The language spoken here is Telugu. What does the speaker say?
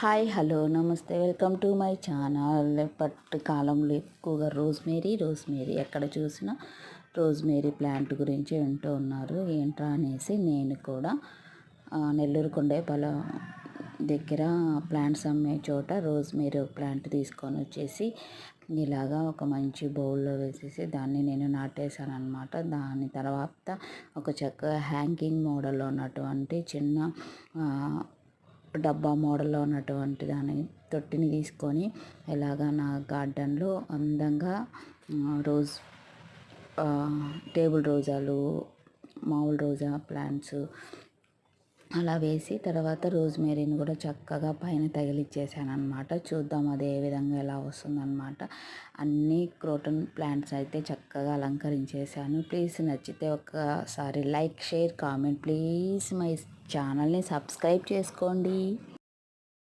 హాయ్ హలో నమస్తే. Welcome to my channel. ఎప్పటి కాలంలో ఎక్కువగా రోజ్మేరీ రోజ్మేరీ ఎక్కడ చూసినా రోజ్మేరీ ప్లాంట్ గురించి వింటూ ఉన్నారు. ఏంట్రా అనేసి నేను కూడా నెల్లూరు కొండేపల దగ్గర ప్లాంట్స్ అమ్మే చోట రోజ్మేరీ ప్లాంట్ తీసుకొని వచ్చేసి ఇలాగా ఒక మంచి బౌల్లో వేసేసి దాన్ని నేను నాటేశాను అనమాట దాని తర్వాత ఒక చక్కగా హ్యాంగింగ్ మోడల్లో ఉన్నటువంటి చిన్న డబ్బా మోడల్లో ఉన్నటువంటి దాని తొట్టిని తీసుకొని ఇలాగా నా గార్డెన్లో అందంగా రోజ్ టేబుల్ రోజాలు మామూలు రోజా ప్లాంట్స్ అలా వేసి తర్వాత రోజ్మేరీని కూడా చక్కగా పైన తగిలిచ్చేసాను అనమాట చూద్దాం అది ఏ విధంగా ఎలా వస్తుందన్నమాట. అన్ని క్రోటన్ ప్లాంట్స్ అయితే చక్కగా అలంకరించేసాను ప్లీజ్ నచ్చితే ఒకసారి like share comment. Please my ఛానల్ని సబ్స్క్రైబ్ చేసుకోండి.